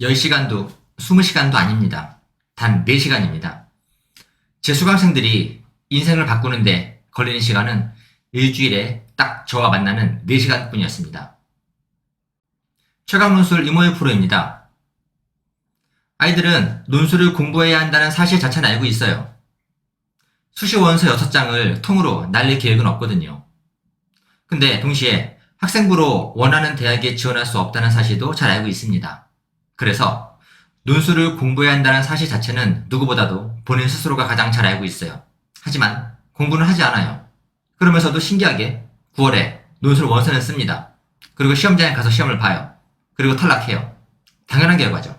10시간도 20시간도 아닙니다. 단 4시간입니다. 제 수강생들이 인생을 바꾸는데 걸리는 시간은 일주일에 딱 저와 만나는 4시간 뿐이었습니다. 최강 논술 이모의 프로입니다. 아이들은 논술을 공부해야 한다는 사실 자체는 알고 있어요. 수시 원서 6장을 통으로 날릴 계획은 없거든요. 근데 동시에 학생부로 원하는 대학에 지원할 수 없다는 사실도 잘 알고 있습니다. 그래서 논술을 공부해야 한다는 사실 자체는 누구보다도 본인 스스로가 가장 잘 알고 있어요. 하지만 공부는 하지 않아요. 그러면서도 신기하게 9월에 논술 원서는 씁니다. 그리고 시험장에 가서 시험을 봐요. 그리고 탈락해요. 당연한 결과죠.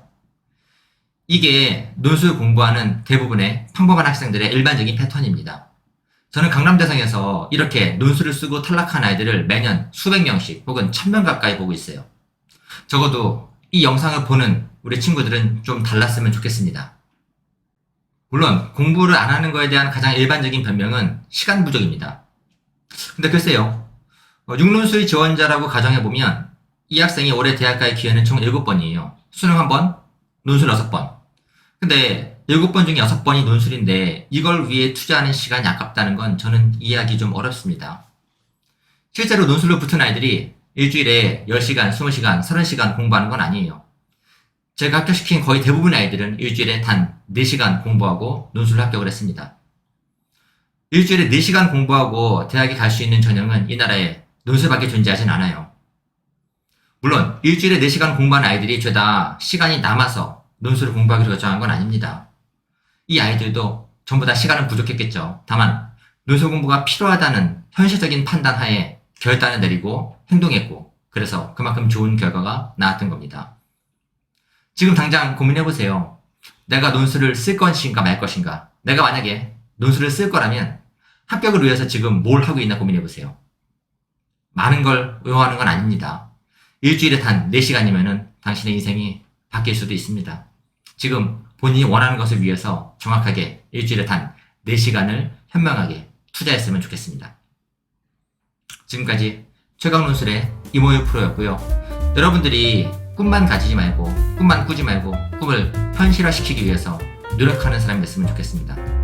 이게 논술 공부하는 대부분의 평범한 학생들의 일반적인 패턴입니다. 저는 강남대상에서 이렇게 논술을 쓰고 탈락한 아이들을 매년 수백 명씩 혹은 천 명 가까이 보고 있어요. 적어도 이 영상을 보는 우리 친구들은 좀 달랐으면 좋겠습니다. 물론 공부를 안 하는 거에 대한 가장 일반적인 변명은 시간 부족입니다. 근데 글쎄요. 어, 육론수의 지원자라고 가정해보면 이 학생이 올해 대학 갈 기회는 총 7번이에요. 수능 1번, 논술 6번. 근데 7번 중에 6번이 논술인데 이걸 위해 투자하는 시간이 아깝다는 건 저는 이해하기 좀 어렵습니다. 실제로 논술로 붙은 아이들이 일주일에 10시간, 20시간, 30시간 공부하는 건 아니에요. 제가 합격시킨 거의 대부분의 아이들은 일주일에 단 4시간 공부하고 논술을 합격을 했습니다. 일주일에 4시간 공부하고 대학에 갈 수 있는 전형은 이 나라에 논술밖에 존재하진 않아요. 물론 일주일에 4시간 공부한 아이들이 죄다 시간이 남아서 논술을 공부하기로 결정한 건 아닙니다. 이 아이들도 전부 다 시간은 부족했겠죠. 다만 논술 공부가 필요하다는 현실적인 판단 하에 결단을 내리고 행동했고 그래서 그만큼 좋은 결과가 나왔던 겁니다. 지금 당장 고민해 보세요. 내가 논술을 쓸 것인가 말 것인가. 내가 만약에 논술을 쓸 거라면 합격을 위해서 지금 뭘 하고 있나 고민해 보세요. 많은 걸 요하는 건 아닙니다. 일주일에 단 4시간이면은 당신의 인생이 바뀔 수도 있습니다. 지금 본인이 원하는 것을 위해서 정확하게 일주일에 단 4시간을 현명하게 투자했으면 좋겠습니다. 지금까지 최강논술의 이모유 프로였고요. 여러분들이 꿈만 가지지 말고 꿈만 꾸지 말고 꿈을 현실화시키기 위해서 노력하는 사람이 됐으면 좋겠습니다.